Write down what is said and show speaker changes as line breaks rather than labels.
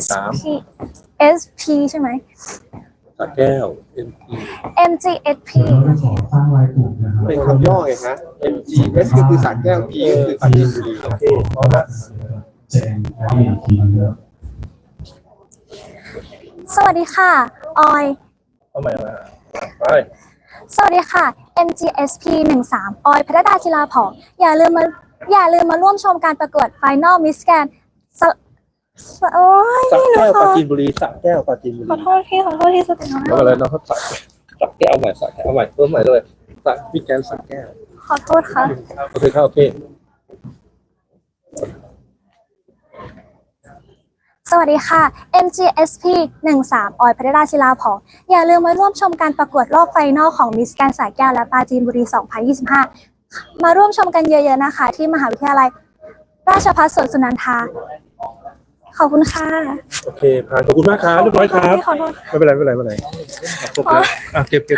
S
สาม
P S P ใช่ไหม
สระแก้ว MP
M G S P
เราขอสร้างรายกลุ่มนะครับ
เป็นคำย่อไงฮะ MGS ก็คือสารแก้ว P ก็คือปราจีนบุรี
โอเคพร้อมละ
แจ้งรายละเอียดอีกทีนึงนะครับ
สวัสดีค่ะ ออย
เอาใหม่มาไป
สวัสดีค่ะ MGSP 1 3ออยพัฒดาศิลาผองอย่าลืมมาอย่าลืมมาร่วมชมการประกวด Final Miss Grand สะสะ โอ้ย
สระ
หนู
แก้ว
ข
ป
อ
ราจีนบุรีสระแก้วปราจีนบุ
ขอ
รี
โทษที่ขอโทษที่สุดนะ
แล้วอะไรน้องเขาสระสระแก้วเอาใหม่สระแก้วเอาใหม่เพิ่มใหม่เลยสระพี่แกนสระแก้ว
ขอโทษค่ะ
โอเคครับโอเค
สวัสดีค่ะ MGSP 1 3ออยพัฒดาศิลาผองอย่าลืมมาร่วมชมการประกวดรอบไฟนอลของ Miss Grand สายแก้วและปราจีนบุรี 2025 มาร่วมชมกันเยอะๆนะคะ ที่มหาวิทยาลัย ราชภัฏสวนสุนันทา ขอบคุณค่ะ
โอเคผ่านขอบคุณมากครับเรียบร้อยครับ
ขอโทษ
ไม่เป็นไรไม่เป็นไรไม่เป็นไรครบแล้วอะเก็บเก็บ